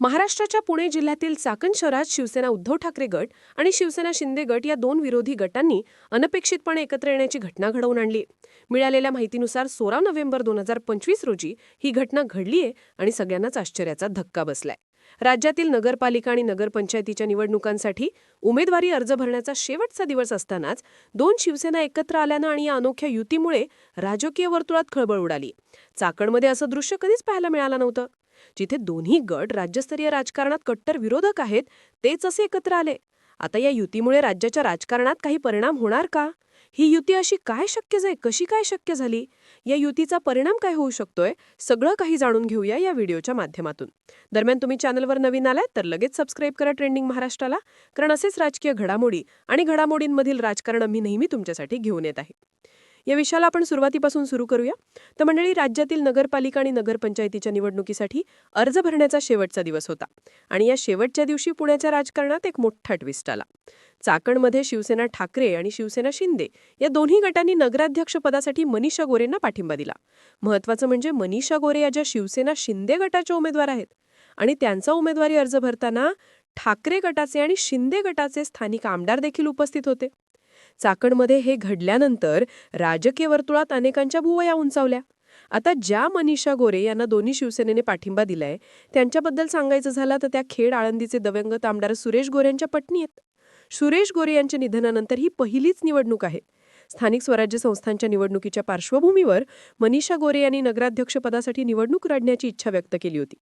महाराष्ट्राच्या पुणे जिल्ह्यातील चाकण शहरात शिवसेना उद्धव ठाकरे गट आणि शिवसेना शिंदे गट या दोन विरोधी गटांनी अनपेक्षितपणे एकत्र येण्याची घटना घडवून आणली. मिळालेल्या माहितीनुसार सोळा नोव्हेंबर दोन हजार पंचवीस रोजी ही घटना घडलीये आणि सगळ्यांनाच आश्चर्याचा धक्का बसलाय. राज्यातील नगरपालिका आणि नगरपंचायतीच्या निवडणुकांसाठी उमेदवारी अर्ज भरण्याचा शेवटचा दिवस असतानाच दोन शिवसेना एकत्र आल्यानं आणि या अनोख्या युतीमुळे राजकीय वर्तुळात खळबळ उडाली. चाकणमध्ये असं दृश्य कधीच पाहायला मिळालं नव्हतं. जिथे दोन्ही गट राज्यस्तरीय राजकारणात कट्टर विरोधक आहेत तेच असे एकत्र आले. आता या युतीमुळे राज्याच्या राजकारणात काही परिणाम होणार का? ही युती अशी काय शक्य जाय कशी काय शक्य झाली? या युतीचा परिणाम काय होऊ शकतोय? सगळं काही जाणून घेऊया या व्हिडिओच्या माध्यमातून. दरम्यान तुम्ही चॅनलवर नवीन आलाय तर लगेच सबस्क्राईब करा ट्रेंडिंग महाराष्ट्राला कारण असेच राजकीय घडामोडी आणि घडामोडींमधील राजकारण मी नेहमी तुमच्यासाठी घेऊन येत आहे. या विषयाला आपण सुरुवातीपासून सुरू करूया. तर मंडळी राज्यातील नगरपालिका आणि नगरपंचायतीच्या निवडणुकीसाठी अर्ज भरण्याचा शेवटचा दिवस होता. आणि या शेवटच्या दिवशी पुण्याच्या राजकारणात एक मोठा ट्विस्ट आला. चाकणमध्ये शिवसेना ठाकरे आणि शिवसेना शिंदे या दोन्ही गटांनी नगराध्यक्षपदासाठी मनीषा गोरेंना पाठिंबा दिला. महत्वाचं म्हणजे मनीषा गोरे या ज्या शिवसेना शिंदे गटाच्या उमेदवार आहेत आणि त्यांचा उमेदवारी अर्ज भरताना ठाकरे गटाचे आणि शिंदे गटाचे स्थानिक आमदार देखील उपस्थित होते. चाकणमध्ये हे घडल्यानंतर राजकीय वर्तुळात अनेकांच्या भुवया उंचावल्या. आता ज्या मनीषा गोरे यांना दोन्ही शिवसेनेने पाठिंबा दिलाय त्यांच्याबद्दल सांगायचं झालं तर त्या खेड आळंदीचे दव्यंग आमदार सुरेश गोरे यांच्या पत्नी आहेत. सुरेश गोरे यांच्या निधनानंतर ही पहिलीच निवडणूक आहे. स्थानिक स्वराज्य संस्थांच्या निवडणुकीच्या पार्श्वभूमीवर मनीषा गोरे यांनी नगराध्यक्षपदासाठी निवडणूक लढण्याची इच्छा व्यक्त केली होती.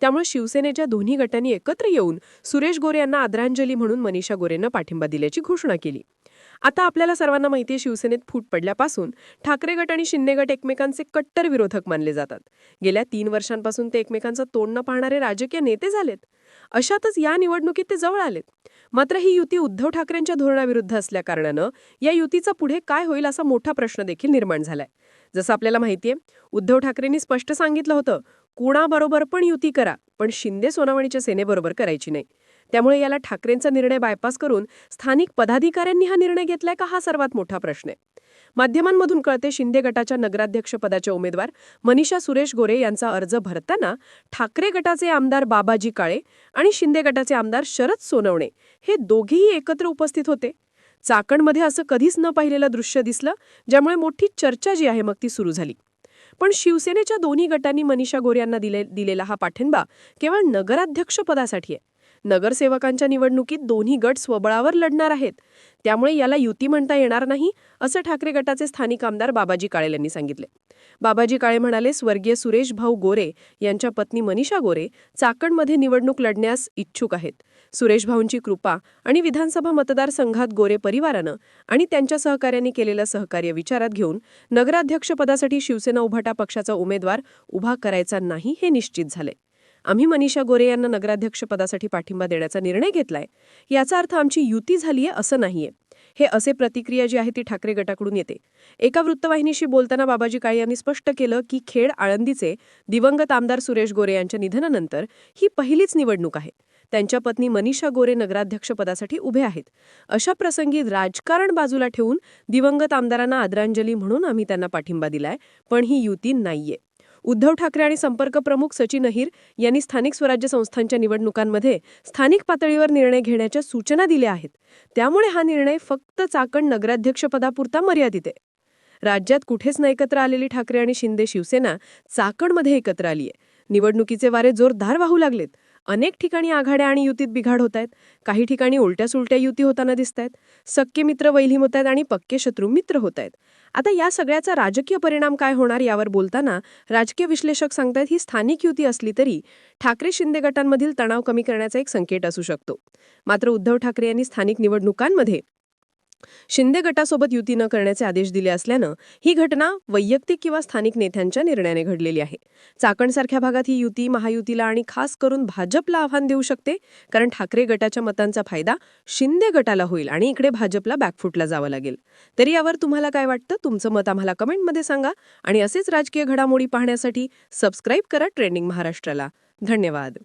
त्यामुळे शिवसेनेच्या दोन्ही गटांनी एकत्र येऊन सुरेश गोरे यांना आदरांजली म्हणून मनीषा गोरेंना पाठिंबा दिल्याची घोषणा केली. आता आपल्याला सर्वांना माहिती आहे शिवसेनेत फूट पडल्यापासून. ठाकरे गट आणि शिंदे गट एकमेकांचे कट्टर विरोधक मानले जातात. गेल्या तीन वर्षांपासून ते एकमेकांचं तोंड पाहणारे राजकीय नेते झालेत. अशातच या निवडणुकीत ते जवळ आलेत. मात्र ही युती उद्धव ठाकरेंच्या धोरणाविरुद्ध असल्याकारणानं या युतीचा पुढे काय होईल असा मोठा प्रश्न देखील निर्माण झालाय. जसं आपल्याला माहितीये उद्धव ठाकरेंनी स्पष्ट सांगितलं होतं कुणाबरोबर पण युती करा पण शिंदे सोनावणीच्या सेनेबरोबर करायची नाही. त्यामुळे याला ठाकरेंचा निर्णय बायपास करून स्थानिक पदाधिकाऱ्यांनी हा निर्णय घेतलाय का हा सर्वात मोठा प्रश्न आहे. माध्यमांमधून कळते शिंदे गटाच्या नगराध्यक्षपदाच्या उमेदवार मनीषा सुरेश गोरे यांचा अर्ज भरताना ठाकरे गटाचे आमदार बाबाजी काळे आणि शिंदे गटाचे आमदार शरद सोनवणे हे दोघेही एकत्र उपस्थित होते. चाकणमध्ये असं कधीच न पाहिलेलं दृश्य दिसलं ज्यामुळे मोठी चर्चा जी आहे मग ती सुरू झाली. पण शिवसेनेच्या दोन्ही गटांनी मनीषा गोरे यांना दिले दिलेला हा पाठिंबा केवळ नगराध्यक्षपदासाठी आहे. नगरसेवकांच्या निवडणुकीत दोन्ही गट स्वबळावर लढणार आहेत. त्यामुळे याला युती म्हणता येणार नाही असं ठाकरे गटाचे स्थानिक आमदार बाबाजी काळे यांनी सांगितले. बाबाजी काळे म्हणाले स्वर्गीय सुरेश भाऊ गोरे यांच्या पत्नी मनीषा गोरे चाकणमध्ये निवडणूक लढण्यास इच्छुक आहेत. सुरेश भाऊंची कृपा आणि विधानसभा मतदारसंघात गोरे परिवारानं आणि त्यांच्या सहकार्यांनी केलेलं सहकार्य विचारात घेऊन नगराध्यक्षपदासाठी शिवसेना उभाटा पक्षाचा उमेदवार उभा करायचा नाही हे निश्चित झाले. आम्ही मनीषा गोरे यांना नगराध्यक्षपदासाठी पाठिंबा देण्याचा निर्णय घेतलाय. याचा अर्थ आमची युती झालीये असं नाहीये. हे असे प्रतिक्रिया जी आहे ती ठाकरे गटाकडून येते. एका वृत्तवाहिनीशी बोलताना बाबाजी काळे यांनी स्पष्ट केलं की खेड आळंदीचे दिवंगत आमदार सुरेश गोरे यांच्या निधनानंतर ही पहिलीच निवडणूक आहे. त्यांच्या पत्नी मनीषा गोरे नगराध्यक्षपदासाठी उभे आहेत. अशा प्रसंगी राजकारण बाजूला ठेवून दिवंगत आमदारांना आदरांजली म्हणून आम्ही त्यांना पाठिंबा दिलाय पण ही युती नाहीये. उद्धव ठाकरे आणि संपर्क प्रमुख सचिन अहिर यांनी स्थानिक स्वराज्य संस्थांच्या निवडणुकांमध्ये स्थानिक पातळीवर निर्णय घेण्याच्या सूचना दिल्या आहेत. त्यामुळे हा निर्णय फक्त चाकण नगराध्यक्षपदापुरता मर्यादित आहे. राज्यात कुठेच न एकत्र आलेली ठाकरे आणि शिंदे शिवसेना चाकणमध्ये एकत्र आलीय. निवडणुकीचे वारे जोरदार वाहू लागलेत. अनेक ठिकाणी आघाड्या आणि युतीत बिघाड होत आहेत. काही ठिकाणी उलट्या सुलट्या युती होताना दिसत आहेत. सक्के मित्र वैलीम होत आहेत आणि पक्के शत्रू मित्र होत आहेत. आता या सगळ्याचा राजकीय परिणाम काय होणार यावर बोलताना राजकीय विश्लेषक सांगतात ही स्थानिक युती असली तरी ठाकरे शिंदे गटांमधील तणाव कमी करण्याचा एक संकेत असू शकतो. मात्र उद्धव ठाकरे यांनी स्थानिक निवडणुकांमध्ये शिंदे गटासोबत युती न करण्याचे आदेश दिले असल्यानं ही घटना वैयक्तिक किंवा स्थानिक नेत्यांच्या निर्णयाने घडलेली आहे. चाकणसारख्या भागात ही युती महायुतीला आणि खास करून भाजपला आव्हान देऊ शकते कारण ठाकरे गटाच्या मतांचा फायदा शिंदे गटाला होईल आणि इकडे भाजपला बॅकफुटला जावं लागेल. तरी यावर तुम्हाला काय वाटतं? तुमचं मत आम्हाला कमेंटमध्ये सांगा आणि असेच राजकीय घडामोडी पाहण्यासाठी सबस्क्राईब करा ट्रेंडिंग महाराष्ट्राला धन्यवाद.